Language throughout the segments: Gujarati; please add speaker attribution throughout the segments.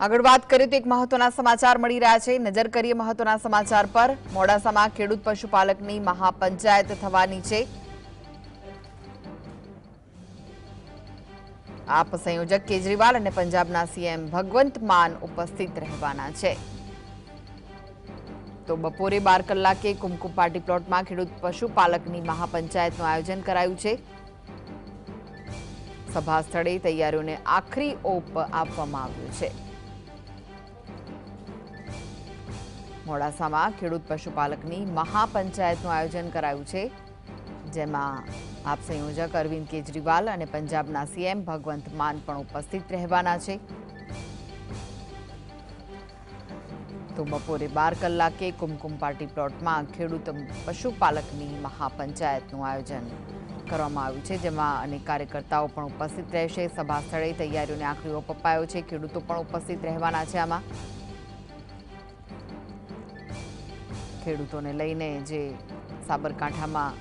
Speaker 1: આગળ વાત કરીએ તો એક મહત્વના સમાચાર મળી રહ્યા છે. નજર કરીએ મહત્વના સમાચાર પર. મોડાસામાં ખેડૂત પશુપાલકની મહાપંચાયત થવાની છે. આપ સંયોજક કેજરીવાલ અને પંજાબના સીએમ ભગવંત માન ઉપસ્થિત રહેવાના છે. તો બપોરે બાર કલાકે કુમકુમ પાર્ટી પ્લોટમાં ખેડૂત પશુપાલકની મહાપંચાયતનું આયોજન કરાયું છે. સભા સ્થળે તૈયારીઓને આખરી ઓપ આપવામાં આવ્યો છે. મોડાસામાં ખેડૂત પશુપાલકની મહાપંચાયતનું આયોજન કરાયું છે, જેમાં આપ સંયોજક અરવિંદ કેજરીવાલ અને પંજાબના સીએમ ભગવંત માન પણ ઉપસ્થિત રહેવાના છે. તો બપોરે બાર કલાકે કુમકુમ પાર્ટી પ્લોટમાં ખેડૂત પશુપાલકની મહાપંચાયતનું આયોજન કરવામાં આવ્યું છે, જેમાં અનેક કાર્યકર્તાઓ પણ ઉપસ્થિત રહેશે. સભા સ્થળે તૈયારીઓને આખરી ઓપ અપાયો છે, ખેડૂતો પણ ઉપસ્થિત રહેવાના છે આમાં. ખેડૂતોને લઈને જે સાબરકાંઠામાં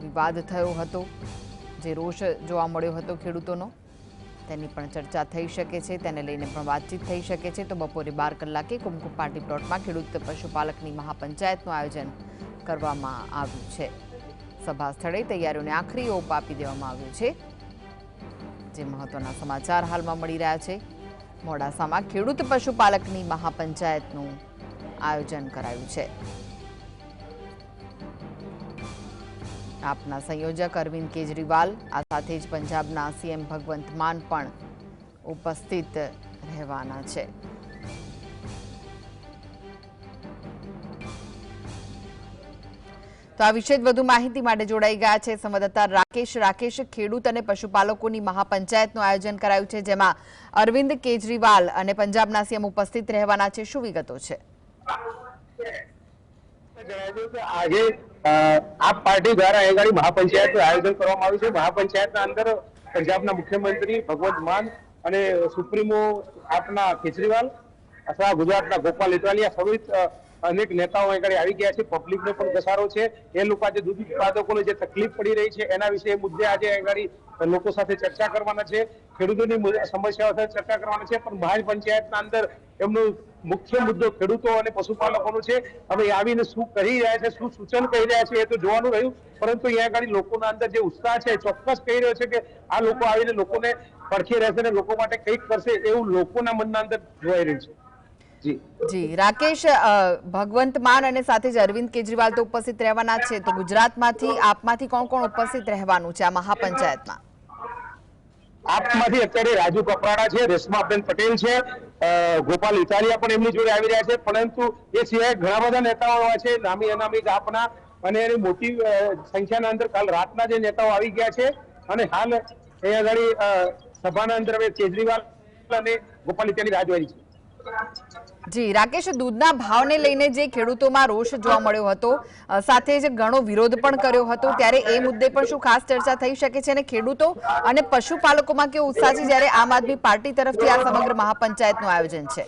Speaker 1: વિવાદ થયો હતો, જે રોષ જોવા મળ્યો હતો ખેડૂતોનો, તેની પણ ચર્ચા થઈ શકે છે, તેને લઈને પણ વાતચીત થઈ શકે છે. તો બપોરે બાર કલાકે કુમકુમ પાર્ટી પ્લોટમાં ખેડૂત પશુપાલકની મહાપંચાયતનું આયોજન કરવામાં આવ્યું છે. સભા સ્થળે તૈયારીઓને આખરી ઓપ આપી દેવામાં આવ્યો છે. જે મહત્વના સમાચાર હાલમાં મળી રહ્યા છે. મોડાસામાં ખેડૂત પશુપાલકની મહાપંચાયતનું આયોજન કરાયું છે. આપના સંયોજક અરવિંદ કેજરીવાલ, આ સાથે જ પંજાબના સીએમ ભગવંત માન પણ ઉપસ્થિત રહેવાના છે. તો આ વિશે વધુ માહિતી માટે જોડાઈ ગયા છે સંવાદદાતા રાકેશ. રાકેશ, ખેડૂત અને પશુપાલકોની મહાપંચાયતનું આયોજન કરાયું છે, જેમાં અરવિંદ કેજરીવાલ અને પંજાબના સીએમ ઉપસ્થિત રહેવાના છે. શું વિગતો છે?
Speaker 2: આજે આપ પાર્ટી દ્વારા અહીં આગળ મહાપંચાયતનું આયોજન કરવામાં આવ્યું છે. મહાપંચાયતના અંદર પંજાબના મુખ્યમંત્રી ભગવંત માન અને સુપ્રીમો આપના કેજરીવાલ, અથવા ગુજરાતના ગોપાલ ઇટાલિયા સહિત અનેક નેતાઓ આગળ આવી ગયા છે. પબ્લિકનો પણ ઘસારો છે. એ લોકો આજે દૂધ ઉત્પાદકોને જે તકલીફ પડી રહી છે, એના વિશે મુદ્દે આજે આગળ લોકો સાથે ચર્ચા કરવાના છે. ખેડૂતોની સમસ્યાઓ સાથે ચર્ચા કરવાના છે, પણ મહાપંચાયતના અંદર એમનો મુખ્ય મુદ્દો ખેડૂતો અને પશુપાલકોનો છે. હવે આવીને શું કહી રહ્યા છે, શું સૂચન કહી રહ્યા છે એ તો જોવાનું રહ્યું. પરંતુ અહીંયા આગળ લોકોના અંદર જે ઉત્સાહ છે, ચોક્કસ કહી રહ્યો છે કે આ લોકો આવીને લોકોને પડખે રહેશે અને લોકો માટે કંઈક કરશે એવું લોકોના મનના અંદર જોવાઈ રહ્યું છે. જી.
Speaker 1: રાકેશ ભગવંત માન અને સાથે જ અરવિંદ કેજરીવાલ તો ઉપસ્થિત રહેવાના છે. તો ગુજરાતમાંથી આપમાંથી કોણ કોણ ઉપસ્થિત રહેવાનું છે આ મહાપંચાયતમાં?
Speaker 2: આપમાંથી અત્યારે રાજુ કપરાડા છે રેશમાબેન પટેલ છે ગોપાલ ઇટાલિયા પણ એમની જોડે આવી રહ્યા છે. પરંતુ એ સિવાય ઘણા બધા નેતાઓ છે નામી અનામી આપના અને એની મોટી સંખ્યાના અંદર કાલ રાતના જે નેતાઓ આવી ગયા છે. અને હાલ એ આગળ સભાના અંદર હવે કેજરીવાલ અને ગોપાલ ઇટાલી રાહ જોઈ છે.
Speaker 1: જી, રાકેશ, દૂધના ભાવને લઈને જે ખેડૂતોમાં રોષ જોવા મળ્યો હતો સાથે જ ઘણો વિરોધ પણ કર્યો હતો, ત્યારે એ મુદ્દે પણ શું ખાસ ચર્ચા થઈ શકે છે અને ખેડૂતો અને પશુપાલકોમાં કેવો ઉત્સાહ છે જ્યારે આમ આદમી પાર્ટી તરફથી આ સમગ્ર મહાપંચાયતનું આયોજન છે?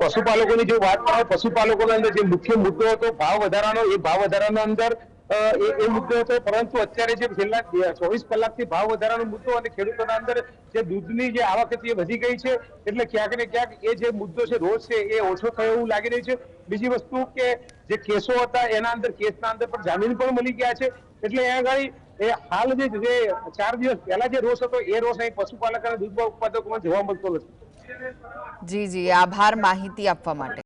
Speaker 2: પશુપાલકોની જો વાત કરો પશુપાલકોના અંદર જે મુખ્ય મુદ્દો હતો, ભાવ વધારાનો, એ ભાવ વધારાના અંદર એ મુદ્દો હતો, પરંતુ અત્યારે જે છેલ્લા ચોવીસ કલાકથી ભાવ વધારાનો મુદ્દો અને ખેડૂતોના અંદર જે દૂધની જે આવક હતી એ વધી ગઈ છે, એટલે ક્યાંક ને ક્યાંક એ જે મુદ્દો છે, રોજ છે, એ ઓછો થયો એવું લાગી રહ્યું છે. બીજી વસ્તુ કે જે કેસો હતા, એના અંદર, કેસના અંદર પણ જામીન પણ મળી ગયા છે. એટલે અહીંયા આગળ એ હાલ જે જે ચાર દિવસ પહેલા જે રોષ હતો, એ રોષ અહીં પશુપાલક અને દૂધ ઉત્પાદકોમાં જોવા મળતો નથી.
Speaker 1: જી જી, આભાર માહિતી આપવા માટે.